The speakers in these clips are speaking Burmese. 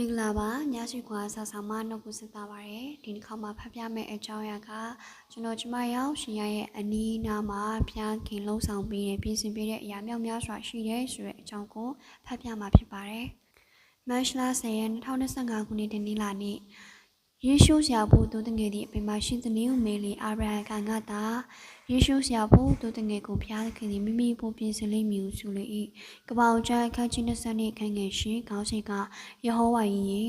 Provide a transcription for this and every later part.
မင်္ဂလာပါညစီကွာဆာဆာမနှုတ်ကိုစစ်သားပါရယ်ဒီတစ်ခါမှာဖတ်ပြမယ့်အကြောင်းအရာကကျွန်တော်ကျမရောက်ရှင်ရရဲ့အနီးနားမှာဖျားခင်လှုံ့ဆော်ပေးတဲ့ပြင်ဆင်ပေးတဲ့အရာမြောက်များစွာရှိတယ်ဆိုတဲ့အကြောင်းကိုဖတ်ပြမှာဖြစ်ပါတယ်မတ်လ10ရက်2025ခုနှစ်တနင်္လာနေ့ယေရှုဆရာဖို့သူတငယ်သည့်အပင်မရှိသနည်းမေလီအာဗြဟံကငါတာ ယေရှုဆရာဖို့သူတငယ်ကိုဖျားခင်သည်မိမိဖို့ပြင်ဆင်လိမ့်မည်ဟုဆိုလေ၏ကပောင်ကျအခန်းကြီး20နှစ်ခန်းငယ်ရှိခေါင်းစဉ်ကယေဟောဝါ၏ယေ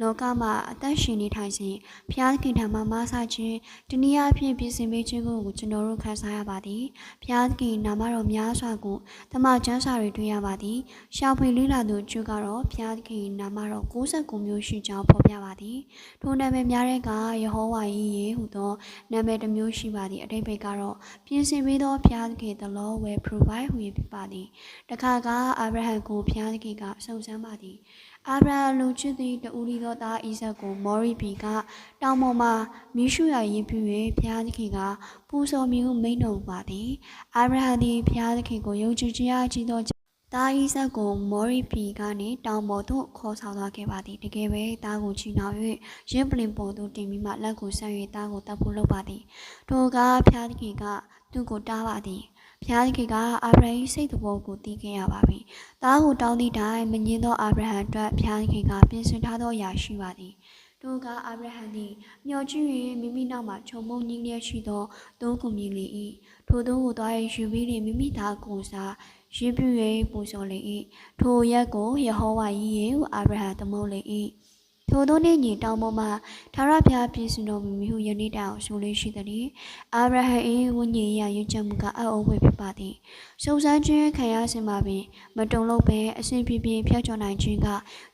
လောကမှာအသက်ရှင်နေထိုင်စဉ်ဖျားခင်ထံမှမဆခြင်းတနည်းအားဖြင့်ပြင်ဆင်ပေးခြင်းကိုကျွန်တော်တို့ခံစားရပါသည်ဖျားခင်နာမတော်များစွာကိုတမန်ကျမ်းစာတွေတွေ့ရပါသည်ရှာဖွေလေးလာသူကျုကတော့ဖျားခင်နာမတော်69မျိုးရှိကြောင်းဖော်ပြပါသည်ထိုနာမည်များတဲ့ကယေဟောဝါ၏ယေဟုသောနာမည်တစ်မျိုးရှိပါသည်အတိတ်ဘက်ကတော့ပြင်ဆင်ပေးသောဖျားသခင် the Lord will provide ဟူဖြစ်ပါသည်တခါကအာဗြဟံကိုဖျားသခင်ကစုံစမ်းပါသည်အာဗြဟံလူချစ်သည့်တူလီသောသားအိဇက်ကိုမော်ရီဘီကတောင်ပေါ်မှမိရှုရရင်ပြ၍ဖျားသခင်ကပူဇော်မိဟုမိန့်တော်ပါသည်အာဗြဟံသည်ဖျားသခင်ကိုယုံကြည်ခြင်းအကြီးသော တာအိဇက်ကိုမော်ရီပီကနေတောင်ပေါ်သို့ခေါ်ဆောင်သွားခဲ့ပါသည်တကယ်ပဲတားကိုချီနှောင်၍ရင်းပလင်ပေါ်သို့တင်ပြီးမှလက်ကိုဆက်၍တားကိုတပ်ဖို့လုပ်ပါသည်ထိုကဖျားသခင်ကသူ့ကိုတားပါသည်ဖျားသခင်ကအာဗြဟံ၏စိတ်တော်ကိုသိခဲ့ရပါပြီ။တားကိုတောင်းသည့်တိုင်မငင်းသောအာဗြဟံအတွက်ဖျားသခင်ကပြင်ဆင်ထားသောအရာရှိပါသည်။ ထိုကအာဗြဟံသည်မျှော်ကြည့်၍မိမိနောက်မှခြုံမုံကြီးလျက်ရှိသောသိုးကိုမြင်လေ၏။ထိုသိုးကိုသွား၍ယူပြီးမိမိသားကိုစားရေးပြ၍ပူဇော်လေ၏။ထိုရက်ကိုယေဟောဝါ၏ယေဟုအာဗြဟံသမုတ်လေ၏။ ထိုသောနေ့ညတောင်ပေါ်မှထာဝရဘုရားပြည်စင်တော်မူမည်ဟုယနေ့တိုင်အောင်ဆိုလေးရှိသည်။အာဗြဟံ၏ဝိညာဉ်ရရွချက်မှုကအံ့ဩဖွယ်ဖြစ်ပါသည်။စုံစမ်းခြင်းခံရစဉ်မှာပင်မတုံလို့ပဲအစဉ်ပြေပြေဖျောက်ချော်နိုင်ခြင်းက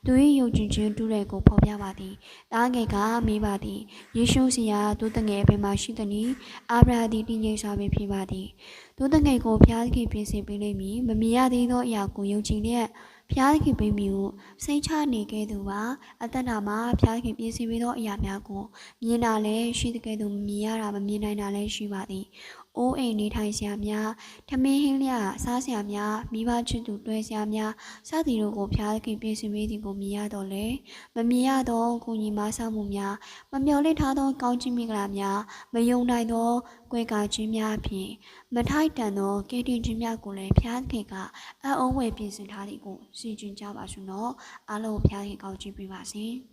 သူ၏ယုံကြည်ခြင်းတူတဲ့ကိုဖော်ပြပါသည်။တားငယ်ကမေးပါသည်။ယေရှုစီယာသူတငယ်အပင်မှာရှိသည်။အာဗြဟံသည်တည်ငြိမ်စွာပင်ဖြစ်ပါသည်။ သူတငယ်ကိုဘုရားသခင်ပြင်ဆင်ပေးလိမ့်မည်။မမြင်ရသေးသောအရာကိုယုံကြည်လျက်ဖျားခင်ပေးမိဟုစိတ်ချနေခဲ့သူပါအသက်တာမှာဖျားခင်ပြည့်စုံပြီးသောအရာများကိုမြင်တာလည်းရှိတဲ့ကဲ့သို့မမြင်ရတာမမြင်နိုင်တာလည်းရှိပါသည် အိုးအိမ်နေထိုင်စရာများထမင်းဟင်းလျစားစရာများမိဘချစ်သူတွဲစရာများစသည်တို့ကိုဖျားခင်ပြည့်စုံပြီးသည်ကိုမြင်ရတော့လေမမြင်ရသောကိုကြီးမဆမှုများမမျှော်လင့်ထားသောကောင်းချီးမင်္ဂလာများမယုံနိုင်သောကွယ်ကာခြင်းများဖြင့်မထိုက်တန်သောကဲတင်ခြင်းများကိုလည်းဖျားခင်ကအံ့ဩဝယ်ပြင်ဆင်ထားသည်ကိုစီကျင်ကြပါစို့နော်အားလုံးဖျားခင်ကောင်းချီးပေးပါစေ။